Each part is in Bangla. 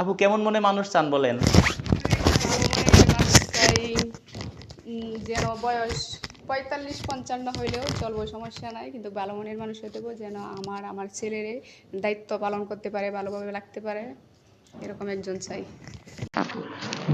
আপু কেমন মনে মানুষ চান বলেন? চাই যেন বয়স পঁয়তাল্লিশ পঞ্চান্ন হইলেও চলবো সমস্যা নাই কিন্তু ভালো মনের মানুষ হতে যেন আমার আমার ছেলের দায়িত্ব পালন করতে পারে ভালোভাবে লাগতে পারে এরকম একজন চাই।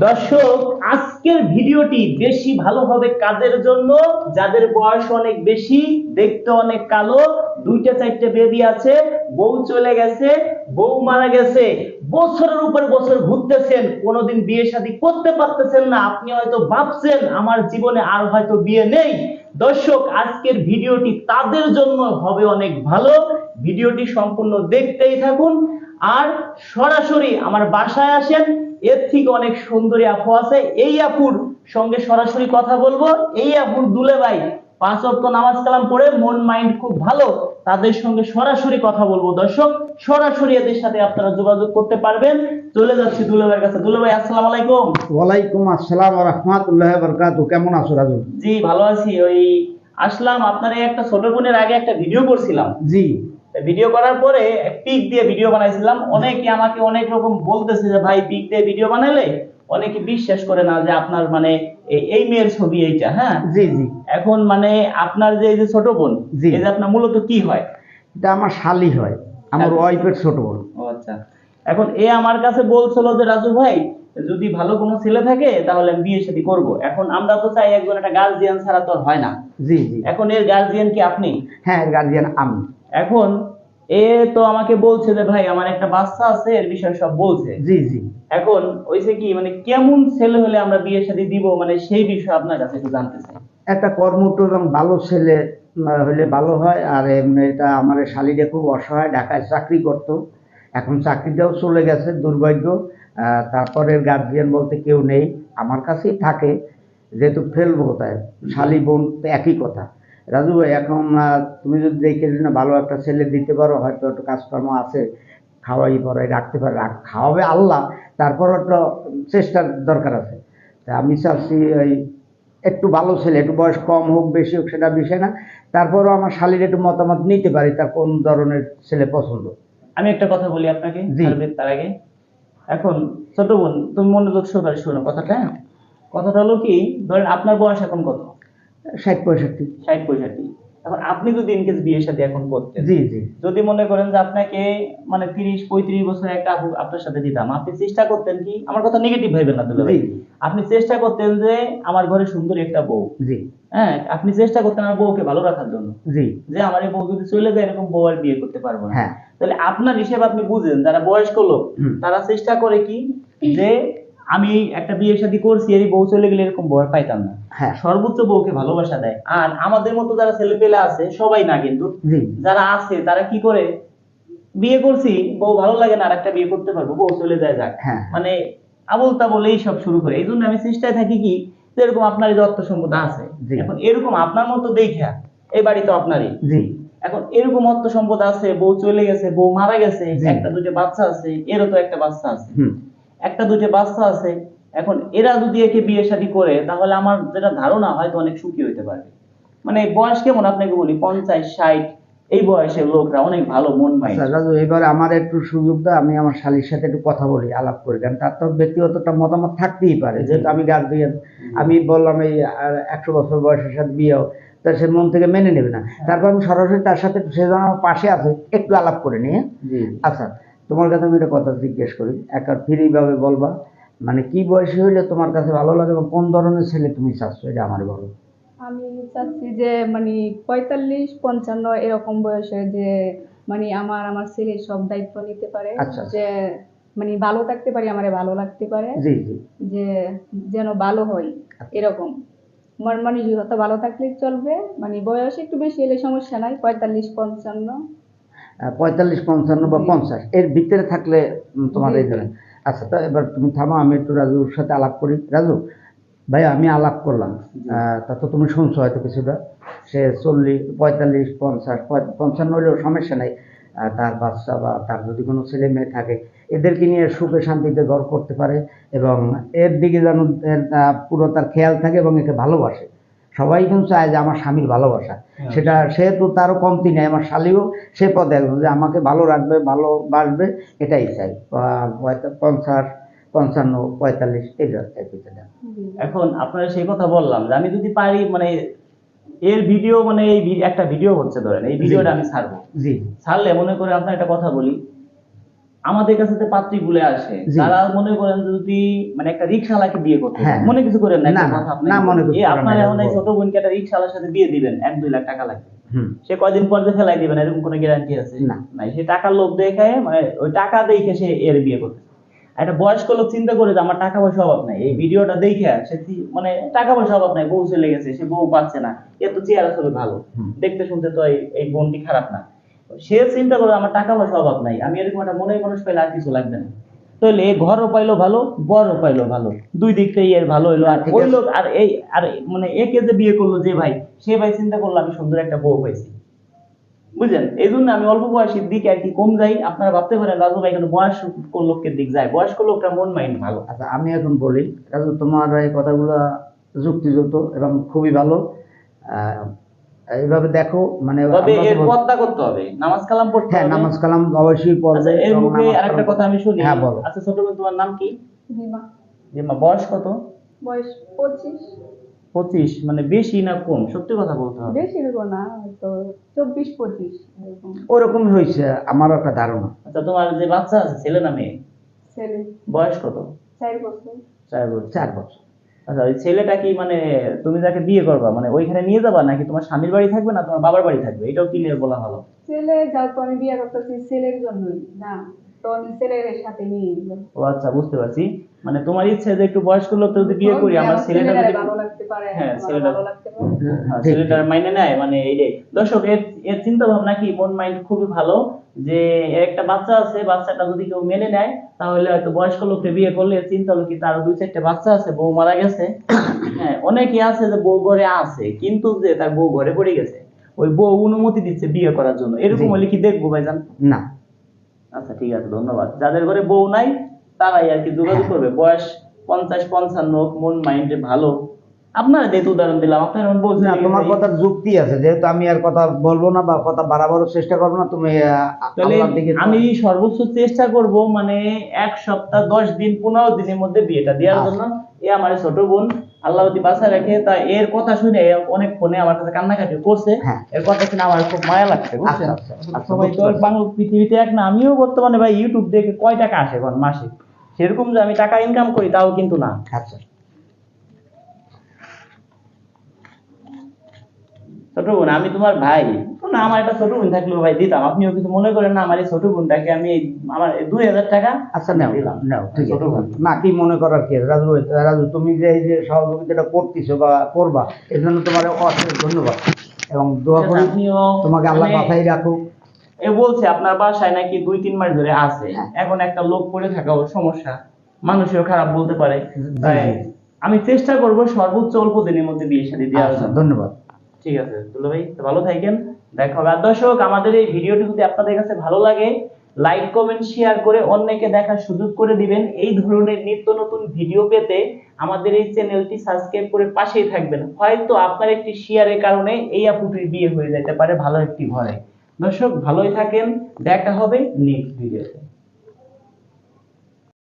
দর্শক আজকের ভিডিওটি বেশি ভালো হবে কাদের জন্য? যাদের বয়স অনেক বেশি দেখতে অনেক কালো দুইটা চারটে বেবি আছে বউ চলে গেছে বউ মারা গেছে। বছরের উপরে বছর ঘুরতেছেন, কোনোদিন বিয়ে শাদী করতে পারতেছেন না, আপনি হয়তো ভাবছেন আমার জীবনে আর হয়তো বিয়ে নেই। দর্শক, আজকের ভিডিওটি তাদের জন্য হবে অনেক ভালো। ভিডিওটি সম্পূর্ণ দেখতেই থাকুন। আর সরাসরি আমার বাসায় আসেন, এর থেকে অনেক সুন্দরী আপু আছে। এই আপুর সঙ্গে সরাসরি কথা বলব। এই আপুর দুলে ভাই পাঁচ অক্ট নামাজ কালাম পড়ে মন মাইন্ড খুব ভালো তাদের সঙ্গে সরাসরি কথা বলব। দর্শক সরাসরি এদের সাথে আপনারা যোগাযোগ করতে পারবেন। চলে যাচ্ছি দুলে ভাইয়ের কাছে। দুলে ভাই আসসালামু আলাইকুম। ওয়ালাইকুম আসসালাম রহমতুল্লাহ বরকাত কেমন আছো রাজু? জি ভালো আছি। ওই আসলাম আপনার এই একটা ছোট বোনের আগে একটা ভিডিও করছিলাম। জি। ভিডিও করার পরে পিক দিয়ে ভিডিও বানাইছিলাম। অনেকে আমাকে অনেক রকম বলতেছে যে ভাই পিক দিয়ে ভিডিও বানাইলে? অনেকে বিশ্বাস করে না যে আপনার মানে এই মেয়ের ছবি এইটা হ্যাঁ? জি জি। এখন মানে আপনার যে এই যে ছোট বোন জি। এই যে আপনার মূলত কি হয়? এটা আমার শালি হয়। আমার ওয়াইফের ছোট বোন। আচ্ছা। এখন এ আমার কাছে বলছিল যে রাজু ভাই যদি ভালো কোনো ছেলে থাকে তাহলে আমি বিয়ে শাদী করব। এখন আমরা তো চাই একজন একটা গার্জিয়ান ছাড়া তো আর হয় না। জি জি। এখন এর গার্জিয়ান কি আপনি? হ্যাঁ গার্জিয়ান আমি। এখন এ তো আমাকে বলছে যে ভাই আমার একটা বাচ্চা আছে এর বিষয়ে সব বলছে। জি জি। এখন ওইসে কি মানে কেমন ছেলে হলে আমরা বিয়ে শাদী দিব? মানে সেই বিষয়ে আপনার কাছে একটু জানতে চাই। একটা এবং ভালো ছেলে হলে ভালো হয় আর এটা আমার শালিটা খুব অসহায় ঢাকায় চাকরি করতো। এখন চাকরিটাও চলে গেছে দুর্ভাগ্য। আহ, তারপরের গার্জিয়ান বলতে কেউ নেই আমার কাছেই থাকে। যেহেতু ফেলব কোথায় শালি বোন একই কথা। রাজু ভাই এখন তুমি যদি দেখে না ভালো একটা ছেলে দিতে পারো হয়তো একটু কাজকর্ম আছে খাওয়াই পরাই রাখতে পারে। খাওয়াবে আল্লাহ তারপর একটা চেষ্টার দরকার আছে। তা আমি চাচ্ছি ওই একটু ভালো ছেলে একটু বয়স কম হোক বেশি হোক সেটা বিষয় না। তারপরও আমার শালীর একটু মতামত নিতে পারি তার কোন ধরনের ছেলে পছন্দ। আমি একটা কথা বলি আপনাকে। তার আগে। এখন ছোট বোন তুমি মনোযোগ সহকারে শোনো কথাটা হ্যাঁ? কথাটা হলো কি ধরেন আপনার বয়স এখন কত? ষাট পঁয়ষট্টি। ষাট পঁয়ষট্টি। এখন আপনি যদি ইনকেস বিয়ে শাদী এখন করতেন জি জি। যদি মনে করেন যে আপনাকে মানে তিরিশ পঁয়ত্রিশ বছর একটা আপু আপনার সাথে দিতাম আপনি চেষ্টা করতেন কি আমার কথা নেগেটিভ ভাইবেন না দুলা ভাই। আপনি চেষ্টা করতেন যে আমার ঘরে সুন্দর একটা বউ। জি। হ্যাঁ আপনি চেষ্টা করতেন আমার বউকে ভালো রাখার জন্য। জি। যে আমার এই বউ যদি চলে যায় এরকম বউ আর বিয়ে করতে পারব না। হ্যাঁ। তাহলে আপনার হিসেবে আপনি বুঝেন যারা বয়স্ক লোক। তারা চেষ্টা করে কি যে আমি একটা বিয়ে শাদী করছি এই বউ চলে গেলে এরকম বউ আর পাইতাম না। হ্যাঁ। সর্বোচ্চ বউকে ভালোবাসা দেয়। আর আমাদের মতো যারা ছেলে পেলে আছে সবাই না কিন্তু। যারা আছে তারা কি করে? বিয়ে করছি বউ ভালো লাগে না আর একটা বিয়ে করতে পারব বউ চলে যায় যাক। হ্যাঁ। মানে আবল তাবল এই সব শুরু করে। এই জন্য আমি চেষ্টায় থাকি কি এরকম আপনার এই অর্থ সম্পদ আছে এখন এরকম আপনার মতো দেখা এই বাড়ি তো আপনারই। জি। এখন এরকম অর্থ সম্পদ আছে বউ চলে গেছে বউ মারা গেছে একটা দুটো বাচ্চা আছে এরও তো একটা বাচ্চা আছে। একটা দুটো বাচ্চা আছে এখন এরা যদি একে বিয়ে শাদী করে তাহলে আমার যেটা ধারণা হয়তো অনেক সুখী হইতে পারবে। মানে বয়স কেমন আপনাকে বলি? পঞ্চাশ ষাট এই বয়সের লোকরা অনেক ভালো মন পায় আচ্ছা রাজু এবার আমার একটু সুযোগ দাও আমি আমার শালীর সাথে একটু কথা বলি আলাপ করি কারণ তার তো ব্যক্তিগতটা মতামত থাকতেই পারে যেহেতু আমি গার্জিয়ান। আমি বললাম এই একশো বছর বয়সের সাথে বিয়েও তা সে মন থেকে মেনে নেবে না। তারপর আমি সরাসরি তার সাথে সে যেন আমার পাশে আছে একটু আলাপ করে নিয়ে। আচ্ছা তোমার কাছে আমি একটা কথা জিজ্ঞেস করি একটা ফ্রি ভাবে বলবা? মানে কি বয়সে হইলে তোমার কাছে ভালো লাগে এবং কোন ধরনের ছেলে তুমি চাচ্ছ? এটা আমার বলো। আমি চাচ্ছি যে মানে পঁয়তাল্লিশ পঞ্চান্ন এরকম বয়সে যে মানে আমার আমার ছেলের সব দায়িত্ব নিতে পারে আচ্ছা। যে মানে ভালো থাকতে পারি আমারে ভালো লাগতে পারে জি জি। যে যেন ভালো হয় এরকম। মানে মানসিকতা ভালো থাকলেই চলবে মানে বয়স একটু বেশি হলে সমস্যা নাই পঁয়তাল্লিশ পঞ্চান্ন। পঁয়তাল্লিশ পঞ্চান্ন বা পঞ্চাশ। এর ভিতরে থাকলে তোমার এই ধরনের আচ্ছা তো এবার তুমি থামো আমি একটু রাজুর সাথে আলাপ করি। রাজু ভাই আমি আলাপ করলাম। তা তো তুমি শুনছো হয়তো কিছুটা। সে চল্লিশ পঁয়তাল্লিশ পঞ্চাশ পঞ্চান্ন হলেও সমস্যা নাই। তার বাচ্চা বা তার যদি কোনো ছেলে মেয়ে থাকে এদেরকে নিয়ে সুখে শান্তিতে ঘর করতে পারে এবং এর দিকে যেন এর, পুরো তার খেয়াল থাকে এবং একে ভালোবাসে। সবাই কিন্তু চায় যে আমার স্বামীর ভালোবাসা। হ্যাঁ। সেটা সে তো তারও কমতি নেই আমার শালিও সে পথে একজন যে আমাকে ভালো রাখবে ভালোবাসবে এটাই চাই। পঞ্চাশ পঞ্চান্ন পঁয়তাল্লিশ এই টাইপের দেন এখন আপনারা সেই কথা বললাম যে আমি যদি পারি মানে এর ভিডিও মানে এই একটা ভিডিও হচ্ছে ধরেন এই ভিডিওটা আমি ছাড়বো। জি। ছাড়লে মনে করে আপনার একটা কথা বলি আমাদের কাছে যে পাত্রী গুলো আসে তারা মনে করেন যদি মানে একটা রিক্সাওয়ালাকে বিয়ে করতে হ্যাঁ। মনে কিছু করেন না একটা কথা আপনাকে না, মনে করেন আপনার এখন এই ছোট বোনকে একটা রিক্সাওয়ালার সাথে বিয়ে দিবেন এক দুই লাখ টাকা লাগবে সে কয়দিন পর যে ফেলাই দিবেন এরকম কোনো গ্যারান্টি আছে? না। নাই সে টাকার লোভ দেখে মানে ওই টাকা দেখে সে এর বিয়ে করতে একটা বয়স্ক লোক চিন্তা করে যে আমার টাকা পয়সা অভাব নাই এই ভিডিওটা দেখে সে মানে টাকা পয়সা অভাব নাই বউ চলে গেছে সে বউ পাচ্ছে না এ তো চেয়ার আসলে ভালো। দেখতে শুনতে তো এই বোনটি খারাপ না। সে চিন্তা করে আমার টাকা পয়সা অভাব নাই। আমি এরকম একটা মনে মানুষ পাইলে আর কিছু লাগবে না। তাহলে এ ঘরও পাইলো ভালো বড়ও পাইলো ভালো। দুই দিক থেকে এর ভালো হইল। আর ওই লোক আর এই আর মানে একে যে বিয়ে করল যে ভাই সে ভাই চিন্তা করল আমি সুন্দর একটা বউ পাইছি। বুঝলেন? এই জন্য আমি অল্প বয়সের দিকে আর কি কম যাই। আপনারা ভাবতে পারেন রাজু ভাই কিন্তু বয়স্ক লোকের দিক যায়। বয়স্ক লোকটা মন মাইন্ড ভালো। আচ্ছা আমি এখন বলি রাজু তোমার এই কথাগুলো যুক্তিযুক্ত এবং খুবই ভালো। আহ, এইভাবে দেখো মানে তবে এর পর্দা করতে হবে নামাজ কালাম পড়তে হ্যাঁ নামাজ কালাম অবশ্যই পড়বে আচ্ছা এর মুখে আরেকটা কথা আমি শুনি। হ্যাঁ বলো। আচ্ছা ছোট বোন তোমার নাম কি? বিমা জিম্মা বয়স কত? বয়স পঁচিশ। পঁচিশ মানে বেশি না কম? সত্যি কথা বলতে হবে। বেশি না চব্বিশ পঁচিশ এরকম। ওরকম হয়েছে আমারও একটা ধারণা। আচ্ছা তোমার যে বাচ্চা আছে ছেলে না মেয়ে? ছেলে। বয়স কত? চার বছর। চার বছর। চার বছর। আচ্ছা ওই ছেলেটা কি মানে তুমি যাকে বিয়ে করবা? মানে ওইখানে নিয়ে যাবা নাকি তোমার স্বামীর বাড়ি থাকবে না তোমার বাবার বাড়ি থাকবে? এটাও ক্লিয়ার বলা ভালো ছেলে, যার আমি বিয়ে করতেছি, ছেলের জন্যই। না। তো আমি ছেলের সাথে নিয়ে যাব ও আচ্ছা বুঝতে পারছি। মানে তোমার ইচ্ছে যে একটু বয়স্ক লোক যদি বিয়ে করি আমার ছেলেটা যদি ভালো লাগতে পারে হ্যাঁ, ছেলেটা- ভালো লাগতে পারে। হ্যাঁ, ছেলেটার মাইনে নেয় মানে এই যে দর্শক এর এর চিন্তা ভাবনা কি? মন মাইন্ড খুবই ভালো। যে একটা বাচ্চা আছে বাচ্চাটা যদি কেউ মেনে নেয় তাহলে হয়তো বয়স্ক লোককে বিয়ে করলে চিন্তা হলো কি? তার দুই চারটে বাচ্চা আছে বউ মারা গেছে। হ্যাঁ অনেকে আছে যে বউ ঘরে আছে কিন্তু যে তার বউ ঘরে পড়ে গেছে। ওই বউ অনুমতি দিচ্ছে বিয়ে করার জন্য। এরকম হলে কি দেখব ভাইজান? না। আচ্ছা ঠিক আছে, ধন্যবাদ যাদের ঘরে বউ নাই, তারাই আর কি যোগাযোগ। করবে বয়স পঞ্চাশ, পঞ্চান্ন, মন মাইন্ডে ভালো আপনারা যেহেতু উদাহরণ দিলাম আপনারা বলছেন তোমার কথার যুক্তি আছে যেহেতু আমি আর কথা বলব না বা কথা বাড়াবারও চেষ্টা করব না তুমি আমি সর্বোচ্চ চেষ্টা করব মানে এক সপ্তাহ দশ দিন পনেরো দিনের মধ্যে বিয়েটা দেওয়ার আচ্ছা। জন্য এ আমার ছোট বোন আল্লাহ যদি বাঁচা রাখে তা এর কথা শুনে অনেক ফোনে আমার কাছে কান্নাকাটি করছে। হ্যাঁ। এর কথা শুনে আমার খুব মায়া লাগছে বুঝছেন? আচ্ছা, আচ্ছা, আচ্ছা, সবাই তো বাংলা পৃথিবীতে এক না আমিও বর্তমানে ভাই ইউটিউব দেখে কয় টাকা আসে এখন মাসে? সেরকম যে আমি টাকা ইনকাম করি তাও কিন্তু না। আচ্ছা। ছোট বোন আমি তোমার ভাই। না আমার একটা ছোট বোন থাকলেও ভাই দিতাম। আপনিও কিছু মনে করেন না আমার এই ছোট বোনটাকে আমি আমার দুই হাজার টাকা আচ্ছা নাও নাও ঠিক ছোট আছে। বোন। না কি মনে করার কি রাজু রাজু তুমি যে এই যে সহযোগিতাটা করতেছো বা করবা এর জন্য তোমার অশেষ ধন্যবাদ। এবং দোয়া করি আপনিও তোমাকে আল্লাহ বাঁচাই রাখুক এ বলছে আপনার বাসায় নাকি দুই তিন মাস ধরে আছে। হ্যাঁ। এখন একটা লোক পড়ে থাকাও সমস্যা। মানুষও খারাপ বলতে পারে। আমি চেষ্টা করব সর্বোচ্চ অল্প দিনের মধ্যে বিয়ে শাদী দেওয়ার আচ্ছা, জন্য। ধন্যবাদ। ঠিক আছে। দুলো ভাই ভালো থাকেন। দেখা হবে। আর দর্শক, আমাদের এই ভিডিওটি যদি আপনাদের কাছে ভালো লাগে লাইক কমেন্ট শেয়ার করে অন্যকে দেখার সুযোগ করে দিবেন। এই ধরনের নিত্য নতুন ভিডিও পেতে আমাদের এই চ্যানেলটি সাবস্ক্রাইব করে পাশেই থাকবেন। হয়তো আপনার একটি শেয়ারের কারণে এই আপুটির বিয়ে হয়ে যেতে পারে, ভালো একটি ঘরে দর্শক, ভালোই থাকেন। দেখা হবে নেক্সট ভিডিওতে